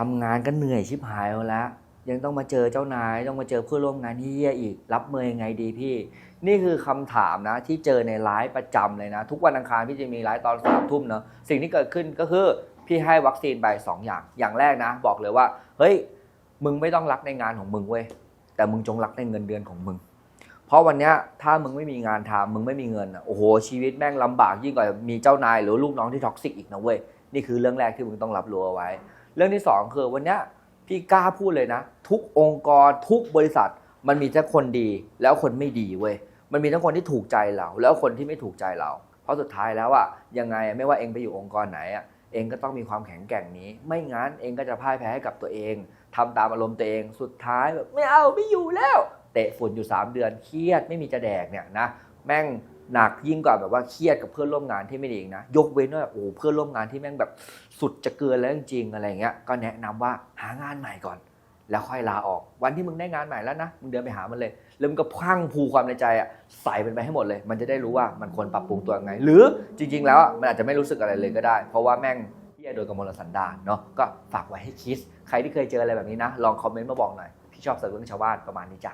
ทำงานก็เหนื่อยชิบหายแล้ว ยังต้องมาเจอเจ้านาย ต้องมาเจอเพื่อนร่วมงานที่เฮี้ยอีก รับมือยังไงดีพี่ นี่คือคำถามนะ ที่เจอในไลฟ์ประจำเลยนะ ทุกวันอังคารพี่จะมีไลฟ์ตอนสามทุ่มเนาะสิ่งที่เกิดขึ้นก็คือพี่ให้วัคซีนไปสองอย่างอย่างแรกนะ บอกเลยว่า เฮ้ยมึงไม่ต้องรักในงานของมึงเว้ยแต่มึงจงรักในเงินเดือนของมึง เพราะวันนี้ถ้ามึงไม่มีงานทำมึงไม่มีเงินอะโอ้โหชีวิตแม่งลำบากยิ่งกว่ามีเจ้านายหรือลูกน้องที่ท็อกซิกอีกนะเว้ยนี่คือเรื่องแรกที่มึงต้องรับรู้เอาไว้ เรื่องที่สองคือวันนี้พี่กล้าพูดเลยนะ ทุกองค์กรทุกบริษัท มันมีทั้งคนดีแล้วคนไม่ดีเว้ยมันมีทั้งคนที่ถูกใจเรา แล้วคนที่ไม่ถูกใจเรา เพราะสุดท้ายแล้วอะยังไงอะไม่ว่าเองไปอยู่องค์กรไหนอะเองก็ต้องมีความแข็งแกร่งนี้ ไม่งั้นเองก็จะพ่ายแพ้ให้กับตัวเองทำตามอารมณ์ตัวเอง สุดท้ายแบบไม่เอาไม่อยู่แล้ว เตะฝุ่นอยู่ 3 เดือนเครียดไม่มีจะแดกเนี่ยนะแม่งหนักยิ่งกว่าแบบว่าเครียดกับเพื่อนร่วมงานที่ไม่ดีอีกนะยกเว้นว่าโอ้เพื่อนร่วมงานที่แม่งแบบสุดจะเกินแล้วจริงๆอะไรเงี้ยก็แนะนำว่าหางานใหม่ก่อน แล้วค่อยลาออก วันที่มึงได้งานใหม่แล้วนะมึงเดินไปหามันเลยแล้วมึงก็พังพูความในใจอะใส่มันไปให้หมดเลย มันจะได้รู้ว่ามันควรปรับปรุงตัวยังไง หรือจริง ๆ แล้วมันอาจจะไม่รู้สึกอะไรเลยก็ได้ เพราะว่าแม่งเฮียโดยกมลสันดานเนาะก็ฝากไว้ให้คิดใครที่เคยเจออะไรแบบนี้นะลองคอมเมนต์มาบอกหน่อยพี่ชอบเสิร์ฟเรื่องชาวบ้านประมาณนี้จ้ะ